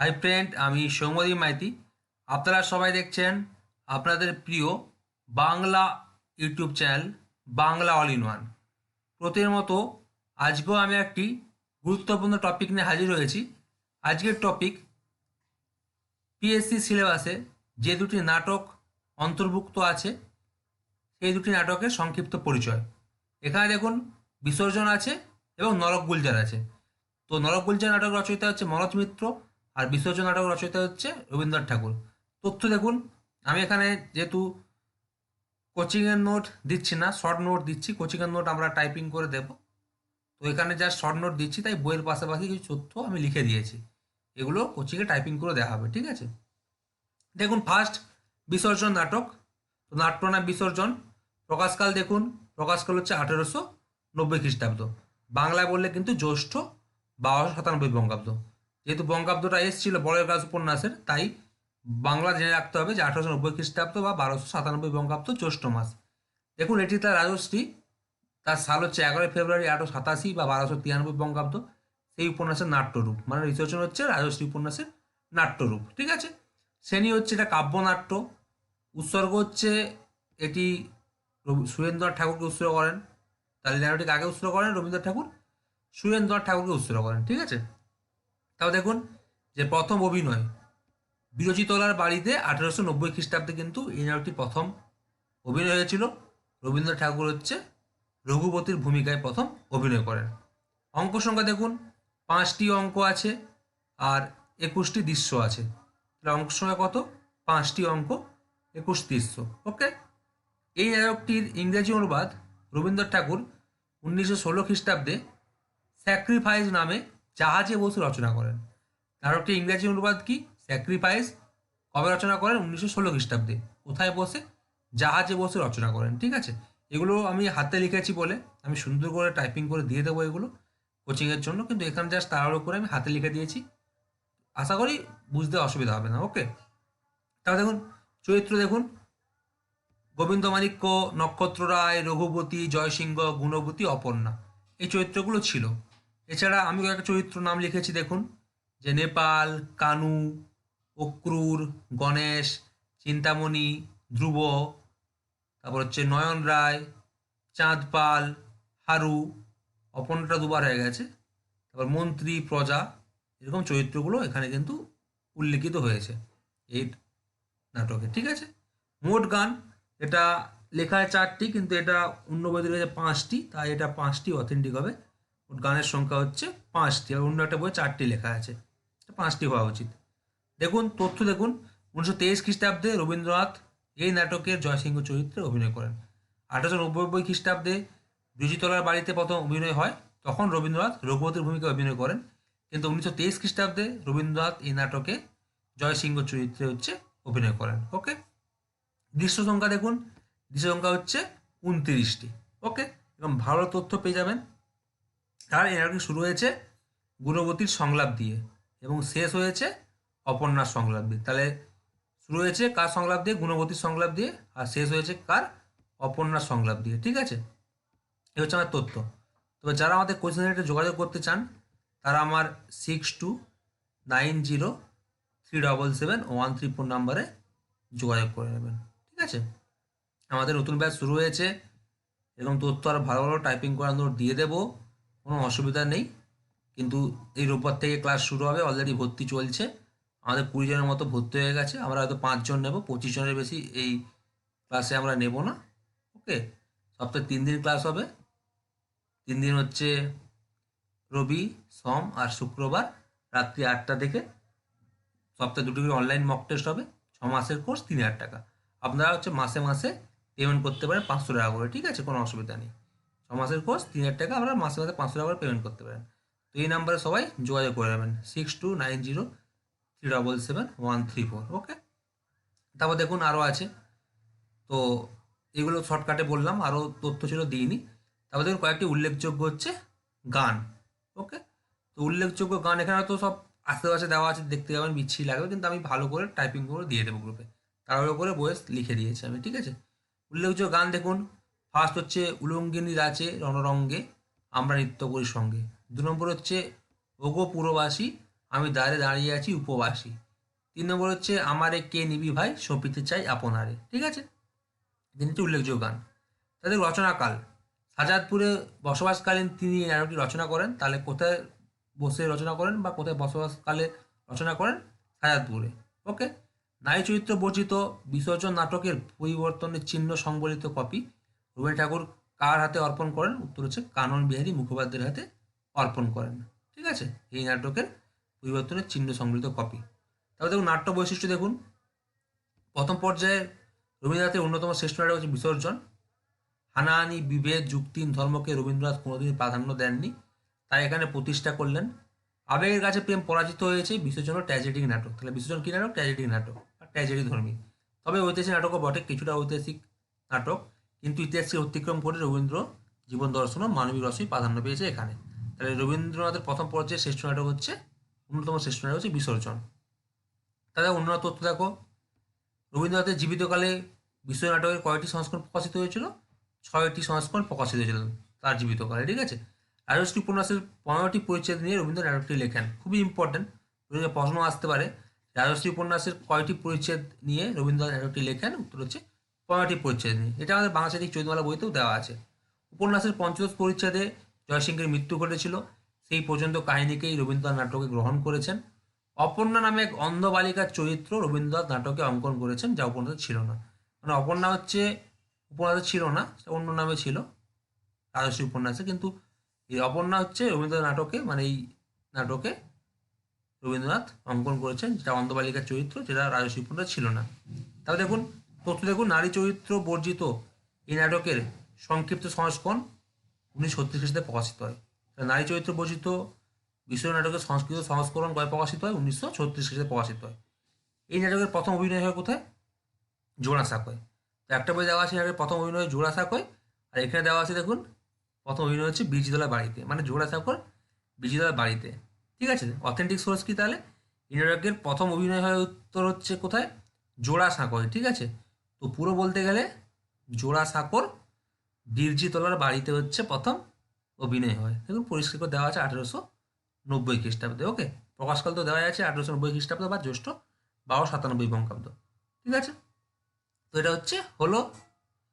Hi friend আমি সৌমদী মাইতি। আপনারা সবাই দেখছেন আপনাদের প্রিয় Bangla YouTube channel Bangla all in one. প্রতির মতো আজকেও আমি একটি গুরুত্বপূর্ণ টপিক নিয়ে হাজির হয়েছি। আজকের টপিক পিএসসি সিলেবাসে যে দুটি নাটক অন্তর্ভুক্ত আছে, সেই দুটি নাটকের সংক্ষিপ্ত পরিচয়। এখানে দেখুন, বিসর্জন আছে এবং নরক গুলজার আছে। তো নরক গুলজার নাটক রচয়িতা হচ্ছে মনোজ মিত্র। আর বিসর্জন নাটক রচয়িতা হচ্ছে রবীন্দ্রনাথ ঠাকুর। তথ্য দেখুন, আমি এখানে যেহেতু কোচিংয়ের নোট দিচ্ছি না, শর্ট নোট দিচ্ছি, কোচিংয়ের নোট আমরা টাইপিং করে দেব। তো এখানে যা শর্ট নোট দিচ্ছি, তাই বইয়ের পাশাপাশি কিছু তথ্য আমি লিখে দিয়েছি। এগুলো কোচিংয়ে টাইপিং করে দেওয়া হবে, ঠিক আছে? দেখুন ফার্স্ট বিসর্জন নাটক, তো নাট্যনা বিসর্জন। প্রকাশকাল দেখুন, প্রকাশকাল হচ্ছে আঠেরোশো নব্বই খ্রিস্টাব্দ। বাংলায় বললে কিন্তু জ্যৈষ্ঠ বারোশো সাতানব্বই বঙ্গাব্দ। যেহেতু বঙ্গাব্দটা এসেছিল বড়ের গাছ উপন্যাসের, তাই বাংলা জেনে রাখতে হবে যে আঠারোশো নব্বই খ্রিস্টাব্দ বা বারোশো সাতানব্বই বঙ্গাব্দ জ্যৈষ্ঠ মাস। দেখুন, এটি তার রাজশ্রী। তার সাল হচ্ছে এগারোই ফেব্রুয়ারি আঠারোশো সাতাশি বা বারোশো তিরানব্বই বঙ্গাব্দ। সেই উপন্যাসের নাট্যরূপ মানে রিসর্চন হচ্ছে রাজশ্রী উপন্যাসের নাট্যরূপ, ঠিক আছে? শ্রেণি হচ্ছে এটা কাব্যনাট্য। উৎসর্গ হচ্ছে এটি সুরেন্দ্রনাথ ঠাকুরকে উৎসর্গ করেন। তাহলে নাটকটিকে আগে উৎসর্গ করেন রবীন্দ্রনাথ ঠাকুর। সুরেন্দ্রনাথ ঠাকুরকে উৎসর্গ করেন, ঠিক আছে? তাও দেখুন যে প্রথম অভিনয় বিরোচিতলার বাড়িতে আঠেরোশো নব্বই খ্রিস্টাব্দে কিন্তু এই নাটকটি প্রথম অভিনয় হয়েছিল। রবীন্দ্রনাথ ঠাকুর হচ্ছে রঘুপতির ভূমিকায় প্রথম অভিনয় করেন। অঙ্ক সংখ্যা দেখুন, পাঁচটি অঙ্ক আছে আর একুশটি দৃশ্য আছে। তাহলে অঙ্ক সংখ্যা কত? পাঁচটি অঙ্ক, একুশ দৃশ্য, ওকে? এই নাটকটির ইংরেজি অনুবাদ রবীন্দ্রনাথ ঠাকুর উনিশশো ষোলো খ্রিস্টাব্দে স্যাক্রিফাইস নামে জাহাজে বসে রচনা করেন। নাটকটির ইংরেজি অনুবাদ কি? স্যাক্রিফাইস কবে রচনা করেন? উনিশশো ষোলো খ্রিস্টাব্দে। কোথায় বসে? জাহাজে বসে রচনা করেন, ঠিক আছে? এগুলো আমি হাতে লিখেছি বলে আমি সুন্দর করে টাইপিং করে দিয়ে দেবো এগুলো কোচিংয়ের জন্য, কিন্তু এখানে জাস্ট তাড়াহুড়ো করে আমি হাতে লিখে দিয়েছি। আশা করি বুঝতে অসুবিধা হবে না ওকে তাহলে দেখুন, চরিত্র দেখুন। গোবিন্দ মাণিক্য নক্ষত্র রায় রঘুপতি, জয়সিংহ, গুণবতী, অপর্ণা। এই চরিত্রগুলো ছিল। এছাড়া আমি কয়েকটা চরিত্র নাম লিখেছি, দেখুন। যে নেপাল, কানু, অক্রুর, গণেশ, চিন্তামণি, ধ্রুব, তারপর হচ্ছে নয়ন রায়, চাঁদ পাল, হারু, অপর্ণাটা দুবার হয়ে গেছে। তারপর মন্ত্রী, প্রজা, এরকম চরিত্রগুলো এখানে কিন্তু উল্লেখিত হয়েছে এই নাটকে, ঠিক আছে? মোট গান, এটা লেখা চারটি, কিন্তু এটা অন্য বইতে পাঁচটি, তাই এটা পাঁচটি অথেন্টিক হবে। গানের সংখ্যা হচ্ছে পাঁচটি আর অন্য একটা বই চারটি লেখা আছে। পাঁচটি হওয়া উচিত। দেখুন, তথ্য দেখুন। উনিশশো তেইশ খ্রিস্টাব্দে রবীন্দ্রনাথ এই নাটকের জয়সিংহ চরিত্রে অভিনয় করেন। আঠারোশো নব্বই খ্রিস্টাব্দে বিজিতলার বাড়িতে প্রথম অভিনয় হয়। তখন রবীন্দ্রনাথ রঘুপতির ভূমিকায় অভিনয় করেন। কিন্তু উনিশশো তেইশ খ্রিস্টাব্দে রবীন্দ্রনাথ এই নাটকে জয়সিংহ চরিত্রে হচ্ছে অভিনয় করেন। ওকে? দৃশ্য সংখ্যা দেখুন। দৃশ্য সংখ্যা হচ্ছে উনত্রিশটি। ওকে? এবং ভালো তথ্য পেয়ে যাবেন। তার নাটকটি শুরু হয়েছে গুণবতীর সংলাপ দিয়ে এবং শেষ হয়েছে অপর্ণার সংলাপ দিয়ে। তাহলে শুরু হয়েছে কার সংলাপ দিয়ে? গুণবতীর সংলাপ দিয়ে আর শেষ হয়েছে কার? অপর্ণার সংলাপ দিয়ে, ঠিক আছে? এ হচ্ছে আমার তথ্য তবে যারা আমাদের কোচিং সেন্টারে যোগাযোগ করতে চান, তারা আমার six two nine zero three double seven one three four নাম্বারে যোগাযোগ করে নেবেন, ঠিক আছে? আমাদের নতুন ব্যাচ শুরু হয়েছে এবং তথ্য আরও ভালো ভালো টাইপিং করার দিয়ে দেবো। কোনো অসুবিধা নেই। কিন্তু এই রোববার থেকে ক্লাস শুরু হবে অলরেডি ভর্তি চলছে। আমাদের কুড়ি জনের মতো ভর্তি হয়ে গেছে। আমরা হয়তো পাঁচজন নেব, পঁচিশ জনের বেশি এই ক্লাসে আমরা নেব না। ওকে? সপ্তাহে তিন দিন ক্লাস হবে। তিন দিন হচ্ছে রবি, সোম আর শুক্রবার রাত্রি আটটা থেকে। সপ্তাহে দুটো করে অনলাইন মক টেস্ট হবে। ছ মাসের কোর্স তিন হাজার টাকা। আপনারা হচ্ছে মাসে মাসে পেমেন্ট করতে পারেন পাঁচশো টাকা করে। ঠিক আছে? কোনো অসুবিধা নেই। ছ মাসের কোর্স তিন হাজার টাকা আপনারা মাসে মাসে পাঁচশো টাকা পেমেন্ট করতে পারেন। তো এই নাম্বারে সবাই যোগাযোগ করে নেবেন। Six two nine zero three double seven one three four okay তারপর দেখুন আরও আছে। তো এগুলো শর্টকাটে বললাম আরও তথ্য ছিল, দিইনি। তারপর দেখুন কয়েকটি উল্লেখযোগ্য হচ্ছে গান ওকে তো উল্লেখযোগ্য গান এখানে তো সব আশেপাশে দেওয়া আছে, দেখতে যাবেন বিচ্ছিরি লাগবে, কিন্তু আমি ভালো করে টাইপিং করে দিয়ে দেবো গ্রুপে তাড়াহুড়ো করে বয়স লিখে দিয়েছি আমি, ঠিক আছে? উল্লেখযোগ্য গান দেখুন ফার্স্ট হচ্ছে উলঙ্গিনী রাচে রণরঙ্গে, আমরা নৃত্য করি সঙ্গে। দু নম্বর হচ্ছে ওগো পুরবাসী, আমি দ্বারে দাঁড়িয়ে আছি উপবাসী। তিন নম্বর হচ্ছে আমারে কে নিবি ভাই, সপিতে চাই আপনারে। ঠিক আছে? তিনটি উল্লেখযোগ্য গান। তাদের রচনাকাল। সাজাদপুরে বসবাসকালীন তিনি নাটকটি রচনা করেন, তাহলে কোথায় বসে রচনা করেন বা কোথায় বসবাসকালে রচনা করেন? সাজাদপুরে। ওকে নারী চরিত্র বর্জিত বিসর্জন নাটকের পরিবর্তনের চিহ্ন সংবলিত কপি। রবীন্দ্র ঠাকুর কার হাতে অর্পণ করেন? উত্তর হচ্ছে কানন বিহারী মুখোপাধ্যায়ের হাতে অর্পণ করেন। ঠিক আছে? এই নাটকের পরিবর্তনের চিহ্ন সংবলিত কপি। তারপর দেখুন নাট্য বৈশিষ্ট্য দেখুন। প্রথম পর্যায়ে রবীন্দ্রনাথের অন্যতম শ্রেষ্ঠ নাটক হচ্ছে বিসর্জন। হানাহানি, বিভেদ যুক্তিন ধর্মকে রবীন্দ্রনাথ কোনোদিন প্রাধান্য দেননি। তাই এখানে প্রতিষ্ঠা করলেন। আবেগের কাছে প্রেম পরাজিত হয়েছে বিসর্জন ট্র্যাজেডিক নাটক। তাহলে বিসর্জন কী নাটক? ট্র্যাজেডিক নাটক বা ট্র্যাজেডি ধর্মী। তবে ঐতিহাসিক নাটকও বটে, কিছুটা ঐতিহাসিক নাটক। কিন্তু ইতিহাসকে অতিক্রম করে রবীন্দ্র জীবন দর্শন ও মানবিক রসই প্রাধান্য পেয়েছে এখানে। তাহলে রবীন্দ্রনাথের প্রথম পর্যায়ে শ্রেষ্ঠ নাটক হচ্ছে, অন্যতম শ্রেষ্ঠ নাটক হচ্ছে বিসর্জন। তাদের অন্য তথ্য দেখো, রবীন্দ্রনাথের জীবিতকালে বিশ্ব নাটকের কয়টি সংস্করণ প্রকাশিত হয়েছিল? ছয়টি সংস্করণ প্রকাশিত হয়েছিল তার জীবিতকালে, ঠিক আছে? রাজশ্রী উপন্যাসের পনেরোটি পরিচ্ছেদ নিয়ে রবীন্দ্র নাটকটি লেখেন। খুবই ইম্পর্টেন্ট প্রশ্ন আসতে পারে। রাজশ্রী উপন্যাসের কয়টি পরিচ্ছেদ নিয়ে রবীন্দ্রনাথ নাটকটি লেখেন? উত্তর হচ্ছে পনেরোটি পরিচ্ছেদ নিয়ে এটা আমাদের বাংলা সাহিত্যিক চৈতমালা বইতেও দেওয়া আছে। উপন্যাসের পঞ্চদশ পরিচ্ছেদে জয়সিংহের মৃত্যু ঘটেছিল। সেই পর্যন্ত কাহিনীকেই রবীন্দ্রনাথ নাটকে গ্রহণ করেছেন। অপর্ণা নামে এক অন্ধ বালিকার চরিত্র রবীন্দ্রনাথ নাটকে অঙ্কন করেছেন, যা উপন্যাসে ছিল না। মানে অপর্ণা হচ্ছে, উপন্যাসে ছিল না অন্য নামে ছিল রাজস্বী উপন্যাসে। কিন্তু এই অপর্ণা হচ্ছে রবীন্দ্রনাথ নাটকে মানে এই নাটকে রবীন্দ্রনাথ অঙ্কন করেছেন, যেটা অন্ধ বালিকার চরিত্র, যেটা রাজস্বী উপন্যাস ছিল না। তাহলে দেখুন তথ্য দেখুন, নারী চরিত্র বর্জিত এই নাটকের সংক্ষিপ্ত সংস্করণ উনিশশো ছত্রিশ খ্রিস্টাব্দে প্রকাশিত হয়। নারী চরিত্র বর্জিত বিশ্ব নাটকের সংস্কৃত সংস্করণ কয় প্রকাশিত হয়? উনিশশো ছত্রিশ খ্রিস্টাব্দে প্রকাশিত হয়। এই নাটকের প্রথম অভিনয় হয় কোথায়? জোড়া সাকয়। তো একটা বই দেওয়া আছে নাটকের প্রথম অভিনয় জোড়া সাকয়। আর এখানে দেওয়া আছে দেখুন, প্রথম অভিনয় হচ্ছে বিজিতলা বাড়িতে। মানে জোড়া সাকর বিজিতলা বাড়িতে। ঠিক আছে? অথেন্টিক সোর্স কি তাহলে? এই নাটকের প্রথম অভিনয় হয় উত্তর হচ্ছে কোথায়? জোড়া সাঁকয়। ঠিক আছে? তো পুরো বলতে গেলে জোড়া সাঁকর বীরজিতলার বাড়িতে হচ্ছে প্রথম অভিনয় হয়। দেখুন, পরিষ্কার করে দেওয়া আছে আঠেরোশো নব্বই খ্রিস্টাব্দে, ওকে? প্রকাশকাল তো দেওয়া আছে আঠেরোশো নব্বই খ্রিস্টাব্দ বা জ্যৈষ্ঠ বারো সাতানব্বই বঙ্গাব্দ, ঠিক আছে? তো এটা হচ্ছে, হলো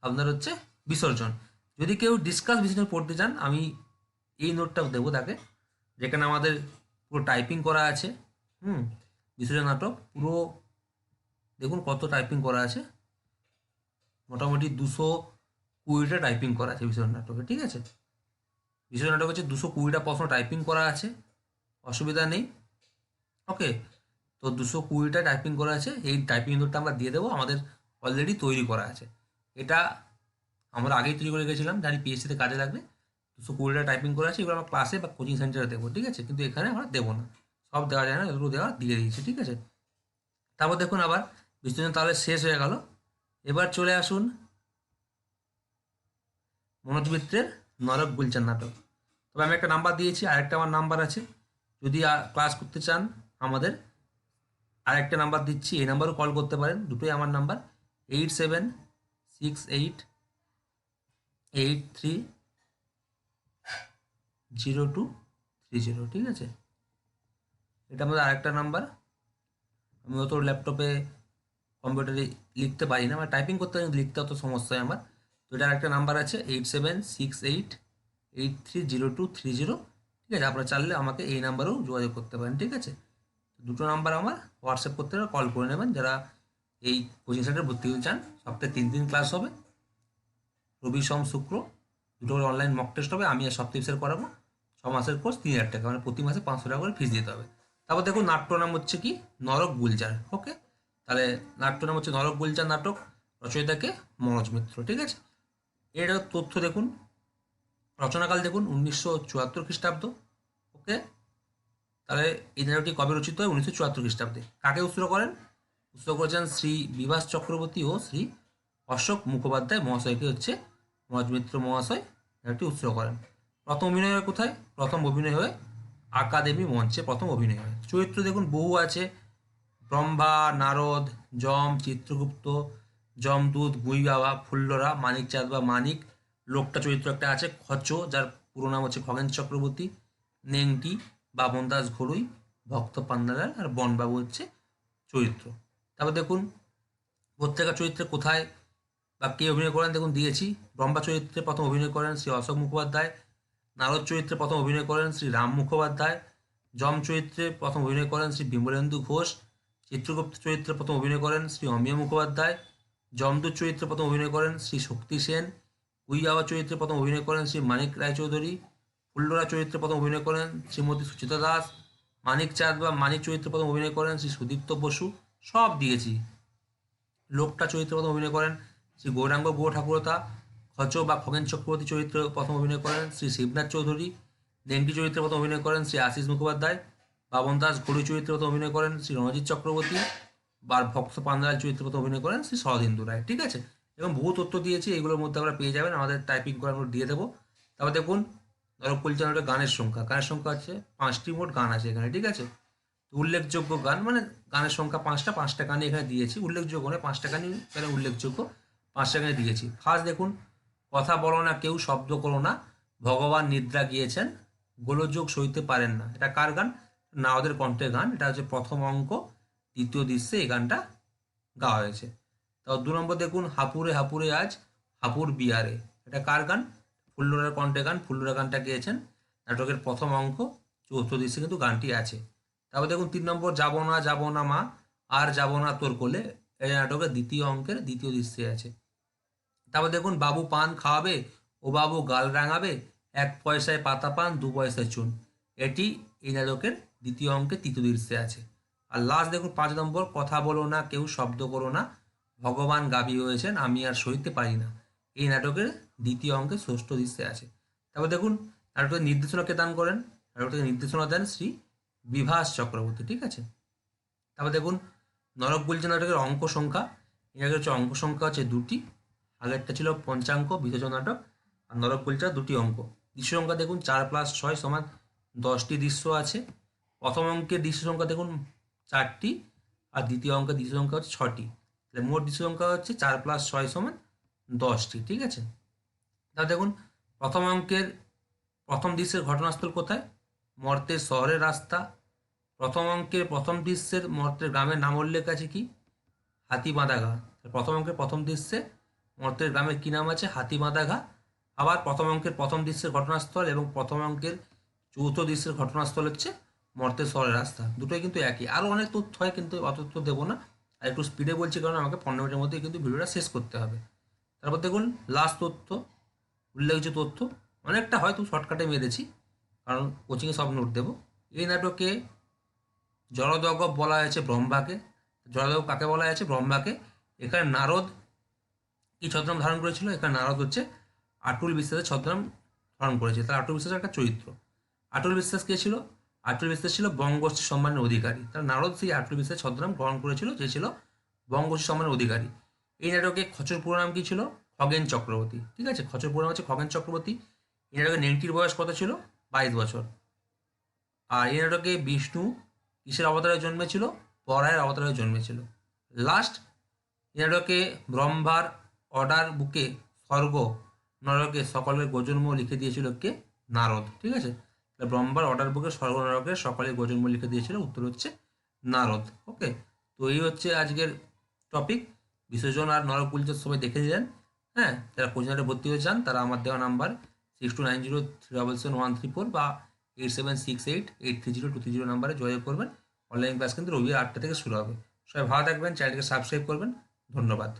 আপনার হচ্ছে বিসর্জন। যদি কেউ ডিসকাস বিসর্জন পড়তে চান, আমি এই নোটটা দেবো তাকে, যেখানে আমাদের পুরো টাইপিং করা আছে, হুম? বিসর্জন নাটক, পুরো, দেখুন কত টাইপিং করা আছে। মোটামুটি দুশো কুড়িটা টাইপিং করা আছে বিসর্জন নাটকে ঠিক আছে? বিসর্জন নাটক হচ্ছে দুশো কুড়িটা প্রশ্ন টাইপিং করা আছে, অসুবিধা নেই। ওকে তো দুশো কুড়িটা টাইপিং করা আছে, এই টাইপিং নোটটা আমরা দিয়ে দেবো, আমাদের অলরেডি তৈরি করা আছে। এটা আমরা আগেই তৈরি করে গেছিলাম জানি পিএসসিতে কাজে লাগবে। দুশো কুড়িটা টাইপিং করা আছে, এগুলো আমরা ক্লাসে বা কোচিং সেন্টারে দেবো, ঠিক আছে? কিন্তু এখানে আমরা দেবো না। সব দেওয়া যায় না এগুলো দেওয়া দিয়ে দিয়েছি, ঠিক আছে? তারপর দেখুন আবার বিসর্জন তাহলে শেষ হয়ে গেল। এবার চলে আসুন মনোজ মিত্রের নরক গুলচান নাটক। তবে আমি একটা নাম্বার দিয়েছি, আরেকটা আমার নাম্বার আছে। যদি ক্লাস করতে চান আমাদের, আরেকটা নাম্বার দিচ্ছি, এই নাম্বারও কল করতে পারেন। দুটোই আমার number. Eight seven six eight eight three zero two three zero ঠিক আছে? এটা আমাদের আরেকটা নাম্বার। আমি অত ল্যাপটপে কম্পিউটারে লিখতে পারি না মানে টাইপিং করতে পারি লিখতে অত সমস্যা হয় আমার। তো এটার একটা নাম্বার আছে eight seven six eight eight three zero two three zero ঠিক আছে? আপনারা চাইলে আমাকে এই নাম্বারেও যোগাযোগ করতে পারেন, ঠিক আছে? দুটো নাম্বার আমার হোয়াটসঅ্যাপ করতে কল করে নেবেন। যারা এই কোচিং সেন্টারে ভর্তি হতে চান, সপ্তাহে তিন দিন ক্লাস হবে। রবি, সোম, শুক্র, দুটো করে অনলাইন মক টেস্ট হবে। আমি আর সপ্তাহে বিশের করাবো। ছ মাসের কোর্স তিন হাজার টাকা মানে প্রতি মাসে পাঁচশো টাকা করে ফিস দিতে হবে। তারপর দেখুন, নাট্য নাম হচ্ছে কি? নরক গুলজার ওকে তাহলে নাট্য নাম হচ্ছে নরক গুলজার নাটক, রচয়িতাকে মনোজ মিত্র, ঠিক আছে? এর তথ্য দেখুন, রচনাকাল দেখুন, উনিশশো চুয়াত্তর খ্রিস্টাব্দ, ওকে? তাহলে এই নাটকটি কবে রচিত হয়? উনিশশো চুয়াত্তর খ্রিস্টাব্দে। কাকে উৎসর্গ করেন? উৎসর্গ করেছেন শ্রী বিভাস চক্রবর্তী ও শ্রী অশোক মুখোপাধ্যায় মহাশয়কে হচ্ছে মনোজ মিত্র মহাশয় নাটকটি উৎসর্গ করেন। প্রথম অভিনয় কোথায়? প্রথম অভিনয় হয় আকাদেমি মঞ্চে, প্রথম অভিনয় হয়। চরিত্র দেখুন, বহু আছে। ব্রহ্মা, নারদ, যম, চিত্রগুপ্ত, যমদূত, গুই বাবা, ফুল্লরা মানিক চাঁদ বা মানিক, লোকটা চরিত্র একটা আছে, খচ, যার পুরো নাম হচ্ছে খগেন চক্রবর্তী, নেংটি বামন দাস ঘরুই, ভক্ত পান্নালাল আর বনবাবু হচ্ছে চরিত্র। তারপর দেখুন, প্রত্যেকটা চরিত্রে কোথায় বা কে অভিনয় করেন, দেখুন দিয়েছি। ব্রহ্মা চরিত্রে প্রথম অভিনয় করেন শ্রী অশোক মুখোপাধ্যায়, নারদ চরিত্রে প্রথম অভিনয় করেন শ্রী রাম মুখোপাধ্যায়, যম চরিত্রে প্রথম অভিনয় করেন শ্রী বিমলেন্দু ঘোষ চিত্রগুপ্ত চরিত্রে প্রথম অভিনয় করেন শ্রী অমিয় মুখোপাধ্যায়, যমদূত চরিত্রে প্রথম অভিনয় করেন শ্রী শক্তি সেন উইয়াওয়া চরিত্রে প্রথম অভিনয় করেন শ্রী মানিক রায়চৌধুরী, ফুল্লরা চরিত্রে প্রথম অভিনয় করেন শ্রীমতী সুচিতা দাস, মানিক চাঁদ বা মানিক চরিত্রে প্রথম অভিনয় করেন শ্রী সুদীপ্ত বসু, সব দিয়েছি। লোকটা চরিত্রে প্রথম অভিনয় করেন শ্রী গৌরাঙ্গ গৌর ঠাকুরতা খচ বা খগেন চক্রবর্তী চরিত্রে প্রথম অভিনয় করেন শ্রী শিবনাথ চৌধুরী নেংটি চরিত্রে প্রথম অভিনয় করেন শ্রী আশিস মুখোপাধ্যায় বাবন দাস ঘড়ি চরিত্রে প্রথম অভিনয় করেন শ্রী রণজিৎ চক্রবর্তী, বার ভক্ত পান্দাল চরিত্রে প্রথম অভিনয় করেন শ্রী শরদিন্দু রায়, ঠিক আছে? এবং বহু তথ্য দিয়েছি এগুলোর মধ্যে আমরা পেয়ে যাবেন, আমাদের টাইপিং করে আমরা দিয়ে দেবো। তারপর দেখুন ধরো পরিচালনাটা গানের সংখ্যা গানের সংখ্যা আছে পাঁচটি মোট গান আছে এখানে, ঠিক আছে? উল্লেখযোগ্য গান মানে গানের সংখ্যা পাঁচটা পাঁচটা গানই এখানে দিয়েছি, উল্লেখযোগ্য নয়, পাঁচটা গানই এখানে উল্লেখযোগ্য, পাঁচটা গানে দিয়েছি। ফার্স্ট দেখুন, কথা বলো না কেউ, শব্দ করো না, ভগবান নিদ্রা গিয়েছেন, গোলযোগ সইতে পারেন না। এটা কার গান? নাওদের কণ্ঠের গান, এটা হচ্ছে প্রথম অঙ্ক, দ্বিতীয় দৃশ্যে এই গানটা গাওয়া হয়েছে। তাও দু নম্বর দেখুন, হাপুরে হাপুরে আজ, হাপুর বিয়ারে। এটা কার গান? ফুল্লুরার কণ্ঠে গান, ফুল্লুরা গানটা গেয়েছেন। নাটকের প্রথম অঙ্ক, চতুর্থ দৃশ্যে কিন্তু গানটি আছে। তারপর দেখুন, তিন নম্বর, যাব না যাব না মা, আর যাব না তোর কোলে। এই নাটকের দ্বিতীয় অঙ্কের দ্বিতীয় দৃশ্যে আছে। তারপর দেখুন, বাবু পান খাওয়াবে, ও বাবু গাল রাঙাবে, এক পয়সায় পাতা পান, দু পয়সায় চুন। এটি এই নাটকের দ্বিতীয় অঙ্কে তৃতীয় দৃশ্যে আছে। আর লাস্ট দেখুন, পাঁচ নম্বর, কথা বলো না, কেউ শব্দ করো না, ভগবান গাবি হয়েছেন, আমি আর সইতে পারি না। এই নাটকের দ্বিতীয় অঙ্কে ষষ্ঠ দৃশ্যে আছে। তারপর দেখুন, নাটকের নির্দেশনাকে দান করেন? নাটকের নির্দেশনা দেন শ্রী বিভাস চক্রবর্তী, ঠিক আছে? তারপর দেখুন, নরক গুলজা নাটকের অঙ্ক সংখ্যা। এই নাটকের হচ্ছে অঙ্ক সংখ্যা হচ্ছে দুটি, আগেরটা ছিল পঞ্চাঙ্ক বিভাজন নাটক, আর নরক গুলজা দুটি অঙ্ক। দৃশ্য সংখ্যা দেখুন, চার প্লাস ছয় সমান দশটি দৃশ্য আছে। প্রথম অঙ্কের দৃশ্য সংখ্যা দেখুন, চারটি, আর দ্বিতীয় অঙ্কের দৃশ্য সংখ্যা হচ্ছে ছটি। তাহলে মোট দৃশ্য সংখ্যা হচ্ছে চার প্লাস ছয় সমান দশটি, ঠিক আছে? তাহলে দেখুন, প্রথম অঙ্কের, প্রথম দৃশ্যের ঘটনাস্থল কোথায়? মর্তের শহরের রাস্তা। প্রথম অঙ্কের, প্রথম দৃশ্যের মর্তের গ্রামের নাম উল্লেখ আছে কি? হাতিবাঁধা ঘা প্রথম অঙ্কের, প্রথম দৃশ্যে মর্তের গ্রামের কী নাম আছে? হাতিবাঁধা ঘা আবার প্রথম অঙ্কের, প্রথম দৃশ্যের ঘটনাস্থল এবং প্রথম অঙ্কের চৌথ দৃশ্যের ঘটনাস্থল হচ্ছে মর্তের শহরের রাস্তা। দুটোই কিন্তু একই। আরও অনেক তথ্য হয় কিন্তু অত তথ্য দেবো না। আর একটু স্পিডে বলছি কারণ আমাকে পনেরো মিনিটের মধ্যে কিন্তু ভিডিওটা শেষ করতে হবে। তারপর দেখুন লাস্ট তথ্য, উল্লেখযোগ্য তথ্য। অনেকটা হয়তো শর্টকাটে মেরেছি, কারণ কোচিংয়ে সব নোট দেবো। এই নাটকে জলদগ বলা হয়েছে ব্রহ্মাকে। জলদগ কাকে বলা হয়েছে? ব্রহ্মাকে। এখানে নারদ কি ছদ্মনাম ধারণ করেছিল? এখানে নারদ হচ্ছে আটুল বিশ্বাসের ছদ্মনাম ধারণ করেছে। তার আটুল বিশ্বাসের একটা চরিত্র। আটুল বিশ্বাস কে ছিল? বিশ্বাস ছিল বঙ্গোষ্ঠী সম্মানের অধিকারী। তার নারদ সেই বিশ্বাস ছদ্মনাম গ্রহণ করেছিল, যে ছিল বঙ্গোষ্ঠী সম্মানের অধিকারী। এই নাটকে খচর নাম কি ছিল? খগেন চক্রবর্তী। ঠিক আছে? খচর নাম হচ্ছে খগেন চক্রবর্তী। এই নাটকে নেংটির বয়স কত ছিল? বাইশ বছর। আর এই নাটকে বিষ্ণু কিসের অবতারে জন্মেছিল? পরায়ের অবতারে জন্মেছিল। লাস্ট এই নাটকে ব্রহ্মার অর্ডার বুকে স্বর্গ নরকে সকলের গোজন্ম লিখে দিয়েছিল কে? নারদ। ঠিক আছে? ব্রহ্মার অর্ডার বুকে স্বর্গ নরকে সকলের গোজন্ম লিখে দিয়েছিল, উত্তর হচ্ছে নারদ ওকে তো এই হচ্ছে আজকের টপিক বিসর্জন আর নরক পুলিশের সবাই দেখে নিলেন হ্যাঁ? যারা কোচিংয়ে ভর্তি হয়ে চান তারা আমার দেওয়া number six two nine zero three double seven one three four বা eight seven six eight eight three zero two three zero নাম্বারে যোগাযোগ করবেন। অনলাইন ক্লাস কিন্তু রবি আটটা থেকে শুরু হবে। সবাই ভালো থাকবেন চ্যানেলকে সাবস্ক্রাইব করবেন। ধন্যবাদ।